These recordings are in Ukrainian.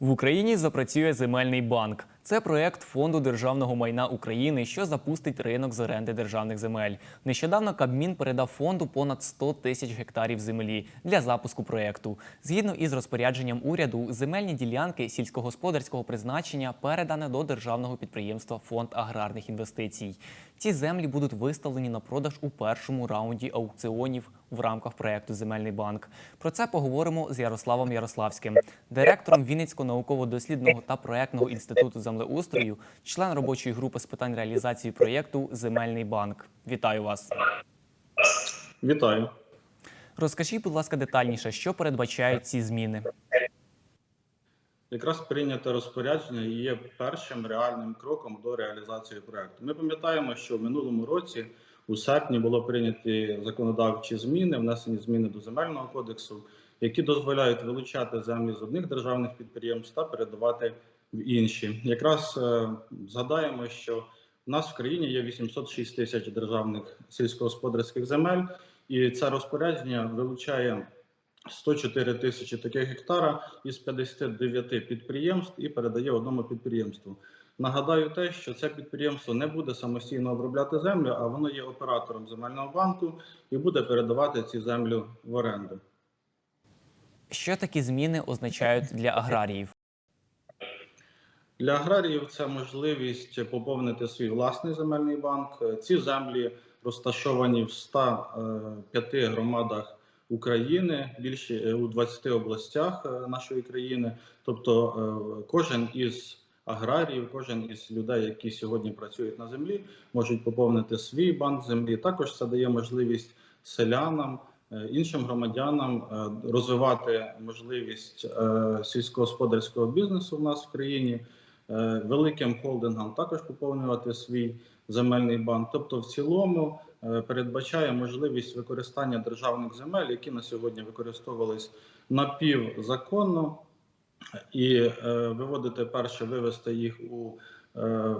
В Україні запрацює земельний банк. Це проект фонду державного майна України, що запустить ринок з оренди державних земель. Нещодавно Кабмін передав фонду понад 100 тисяч гектарів землі для запуску проекту. Згідно із розпорядженням уряду, земельні ділянки сільськогосподарського призначення передане до державного підприємства Фонд аграрних інвестицій. Ці землі будуть виставлені на продаж у першому раунді аукціонів в рамках проекту Земельний банк. Про це поговоримо з Ярославом Ярославським, директором Вінницького науково-дослідного та проектного інституту землеустрою, член робочої групи з питань реалізації проєкту Земельний банк. Вітаю вас. Вітаю. Розкажіть, будь ласка, детальніше, що передбачають ці зміни. Якраз прийняте розпорядження є першим реальним кроком до реалізації проекту. Ми пам'ятаємо, що в минулому році у серпні було прийняті законодавчі зміни, внесені зміни до земельного кодексу, які дозволяють вилучати землі з одних державних підприємств та передавати інші. Якраз е, згадаємо, що в нас в країні є 806 тисяч державних сільськогосподарських земель, і це розпорядження вилучає 104 тисячі таких гектара із 59 підприємств і передає одному підприємству. Нагадаю те, що це підприємство не буде самостійно обробляти землю, а воно є оператором земельного банку і буде передавати ці землю в оренду. Що такі зміни означають для аграріїв? Для аграріїв це можливість поповнити свій власний земельний банк. Ці землі розташовані в 105 громадах України, більше е, у 20 областях е, нашої країни. Тобто е, кожен із аграріїв, кожен із людей, які сьогодні працюють на землі, можуть поповнити свій банк землі. Також це дає можливість селянам. е, Іншим громадянам е, розвивати можливість е, сільськогосподарського бізнесу в нас в країні, е, великим холдингам також поповнювати свій земельний банк. Тобто, в цілому е, передбачає можливість використання державних земель, які на сьогодні використовувались напівзаконно, і е, виводити перше, вивести їх у е,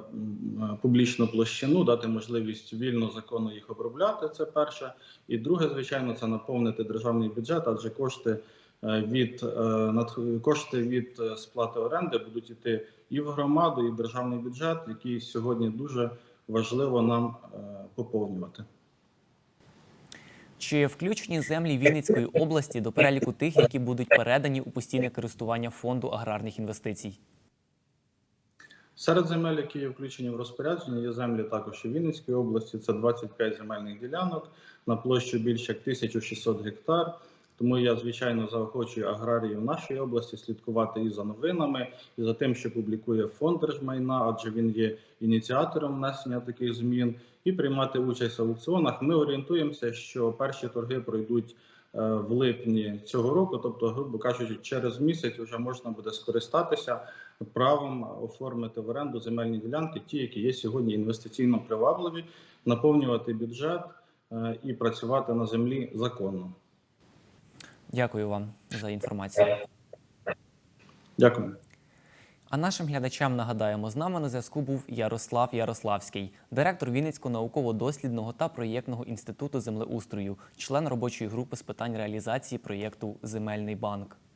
публічну площину, дати можливість вільно законно їх обробляти. Це перше. І друге, звичайно, це наповнити державний бюджет, адже кошти. Е, Від е, кошти від е, сплати оренди будуть йти і в громаду, і в державний бюджет, який сьогодні дуже важливо нам поповнювати. Чи включені землі Вінницької області до переліку тих, які будуть передані у постійне користування фонду аграрних інвестицій? Серед земель, які є включені в розпорядження, є землі також і Вінницької області. Це 25 земельних ділянок на площу більше як 1600 гектар. Тому я звичайно заохочую аграріїв нашої області слідкувати і за новинами, і за тим, що публікує фонд держмайна, адже він є ініціатором внесення таких змін, і приймати участь в аукціонах. Ми орієнтуємося, що перші торги пройдуть е, в липні цього року, тобто, грубо кажучи, через місяць вже можна буде скористатися правом оформити в оренду земельні ділянки, ті, які є сьогодні інвестиційно привабливі, наповнювати бюджет е, і працювати на землі законно. Дякую вам за інформацію. Дякую. А нашим глядачам нагадаємо, з нами на зв'язку був Ярослав Ярославський, директор Вінницького науково-дослідного та проєктного інституту землеустрою, член робочої групи з питань реалізації проєкту Земельний банк.